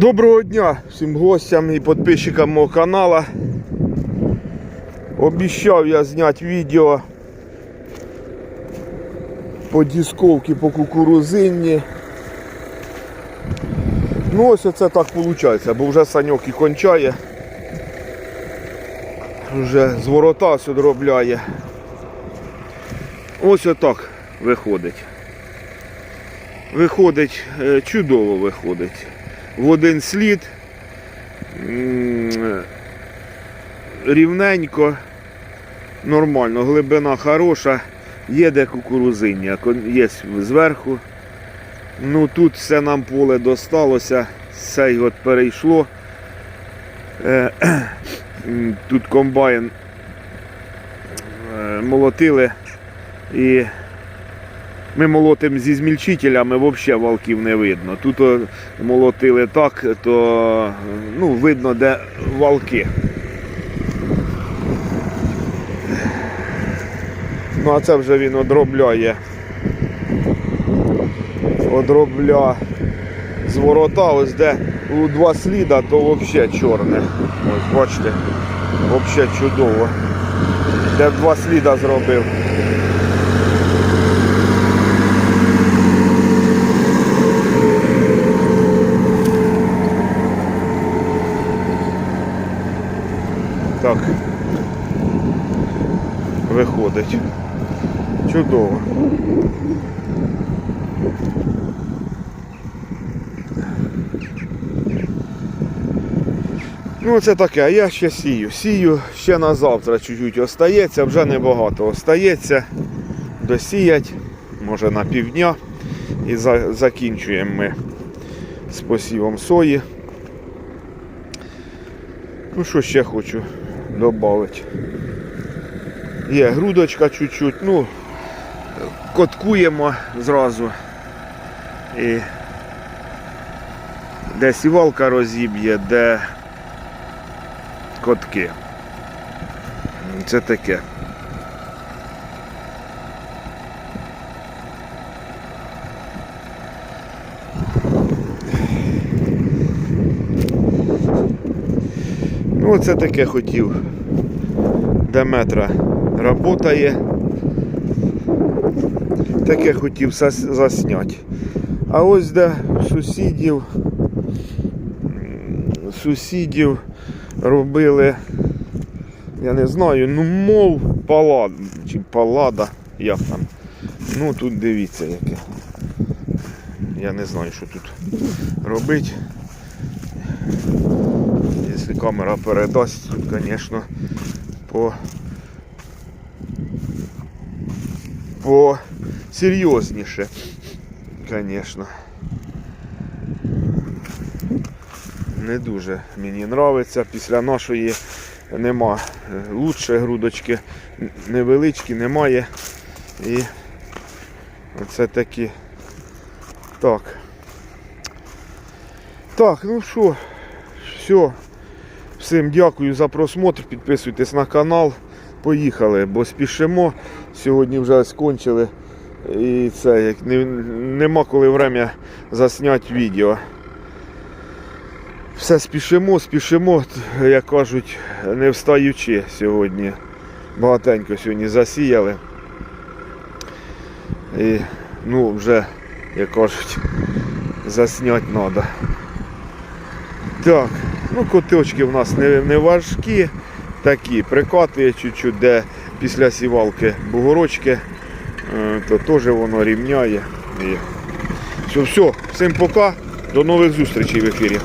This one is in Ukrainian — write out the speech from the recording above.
Доброго дня всім гостям і підписчикам мого каналу. Обіщав я зняти відео по дисковці по кукурузинні. Ну ось оце так виходить, бо вже саньок і кончає. Вже з ворота все доробляє. Ось отак виходить. Виходить, е, чудово виходить. В один слід. Рівненько, нормально, глибина хороша, є де кукурузиння, є зверху. Ну тут все нам поле досталося, цей от перейшло. Е, Тут комбайн е, молотили і ми молотимо зі змільчителями, взагалі валків не видно. Тут молотили так, то ну, видно, де валки. Ну, а це вже він одробляє. Одробля з ворота, ось де у два сліда, то взагалі чорне. Ось бачите, взагалі чудово. Де два сліда зробив. Так. Виходить. Чудово. Ну це таке, я ще сію. Сію ще на завтра чуть-чуть остається, вже небагато остається. Досіять, може на півдня. І за, закінчуємо ми з посівом сої. Ну що ще хочу додати. Є грудочка чуть-чуть, ну, коткуємо зразу. І де сівалка розіб'є, де котки. Це таке. Ну, оце таке хотів. Деметра работає. Таке хотів зас- засняти. А ось де сусідів, сусідів робили, я не знаю, ну мов палада, чи палада, як там. Ну тут дивіться яке. Я не знаю, що тут робить. Якщо камера передасть, тут, звісно, по по серйозніше, звісно. Не дуже мені подобається. Після нашої нема лучше грудочки невеличкі, немає. І оце такі. Так. Так, ну що, все. Всім дякую за просмотр. Підписуйтесь на канал. Поїхали, бо спішимо. Сьогодні вже скончили. І це як не, нема коли время засняти відео. Все спішимо, спішимо, як кажуть, не встаючи сьогодні. Багатенько сьогодні засіяли. І ну вже, як кажуть, засняти треба. Так, ну коточки в нас не, не важкі, такі прикатує чуть-чуть, де після сівалки бугорочки, е, то теж воно рівняє. Все, все, всім пока, до нових зустрічей в ефірі.